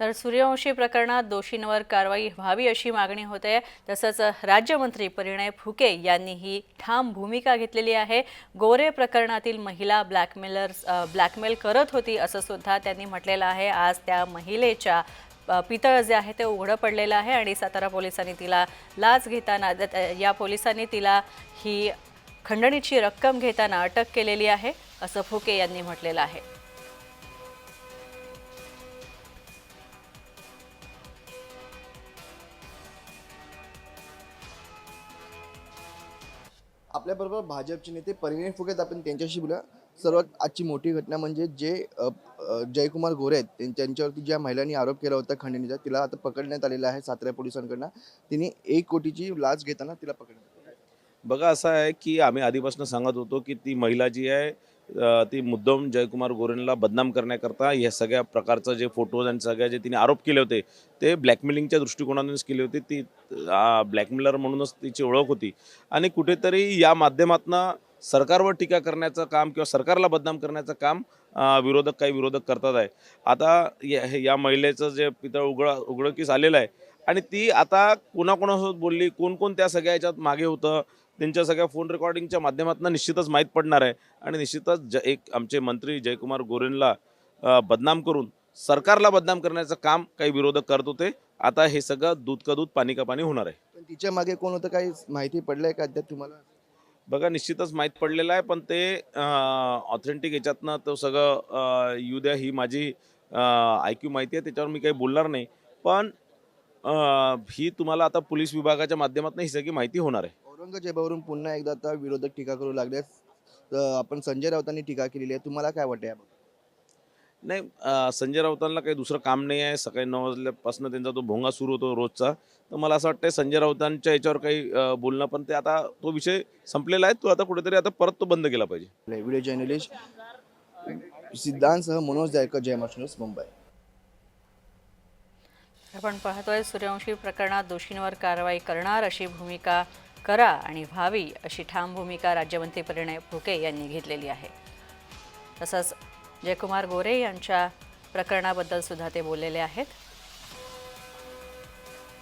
तर सूर्यवंशी प्रकरणात दोषींवर कारवाई व्हावी अशी मागणी होते तसंच राज्यमंत्री परिणय फुके यांनी ही ठाम भूमिका घेतलेली आहे. गोरे प्रकरणातील महिला ब्लॅकमेलर्स ब्लॅकमेल करत होती असं सुद्धा त्यांनी म्हटलेलं आहे. आज त्या महिलेच्या पितळ जे आहे ते उघडं पडलेलं आहे आणि सातारा पोलिसांनी तिला लाच घेताना द- या पोलिसांनी तिला ही खंडणीची रक्कम घेताना अटक केलेली आहे असं फुके यांनी म्हटलेलं आहे. आपल्याबरोबर भाजपचे नेते परिणय फुके आपण त्यांच्याशी बोला सर्वात आजची मोठी घटना म्हणजे जे जयकुमार गोरे आहेत त्यांच्यावरती ज्या महिलांनी आरोप केला होता खंडणीचा तिला आता पकडण्यात आलेला आहे सातारा पोलिसांकडनं. तिने एक कोटीची लाच घेताना तिला पकडण्यात बघा असं आहे की आम्ही आधीपासून सांगत होतो की ती महिला जी आहे ती मुद्दाम जयकुमार गोरेंला बदनाम करण्याकरता या सगळ्या प्रकारचं जे फोटोज आणि सगळ्या जे तिने आरोप केले होते ते ब्लॅकमेलिंगच्या दृष्टिकोनातूनच केले होते. ती ब्लॅकमेलर म्हणूनच तिची ओळख होती. आणि कुठेतरी या माध्यमातनं सरकारवर टीका करण्याचं काम किंवा सरकारला बदनाम करण्याचं काम विरोधक काही विरोधक करतात आहे. आता या या महिलेचं जे पितळ उघड उघडकीस आलेलं आहे. आणि ती आता कोणाकोणासोबत बोलली कोण कोण त्या सगळ्या याच्यात मागे होतं त्यांच्या सगळ्या फोन रेकॉर्डिंगच्या माध्यमातून निश्चितच माहीत पडणार आहे. आणि निश्चितच ज एक आमचे मंत्री जयकुमार गोरेंला बदनाम करून सरकारला बदनाम करण्याचं काम काही विरोधक करत होते. आता हे सगळं दूध का दूध पाणी का पाणी होणार आहे. पण तिच्यामागे कोण होतं काही माहिती पडलंय का अद्याप तुम्हाला? बघा निश्चितच माहीत पडलेलं आहे पण ते ऑथेंटिक याच्यातनं तो सगळं येऊ द्या ही माझी ऐक्यू माहिती आहे त्याच्यावर मी काही बोलणार नाही. पण ही तुम्हाला आता पोलीस विभागाच्या माध्यमातून ही सगळी माहिती होणार आहे. औरंगजेबावरून पुन्हा एकदा आता विरोधक टीका करू लागले आपण संजय राऊतांनी टीका केलेली आहे. तुम्हाला काय वाटतं याबाबत? नाही संजय राऊतांना काही दुसरं काम नाही आहे. सकाळी नऊ वाजल्यापासून त्यांचा तो भोंगा सुरू होतो रोजचा. तर मला असं वाटतं संजय राऊतांच्या याच्यावर काही बोलणं पण ते आता तो विषय संपलेला आहे. तो आता कुठेतरी आता परत तो बंद केला पाहिजे. व्हिडिओ जर्नलिस्ट सिद्धांतसह मनोज जायकर जय न्यूज मुंबई. आपण पाहतोय सूर्यवंशी प्रकरणात दोषींवर कारवाई करणार अशी भूमिका करा आणि व्हावी अशी ठाम भूमिका राज्यमंत्री परिणय फुके यांनी घेतलेली आहे. तसंच जयकुमार गोरे यांच्या प्रकरणाबद्दल सुद्धा ते बोललेले आहेत.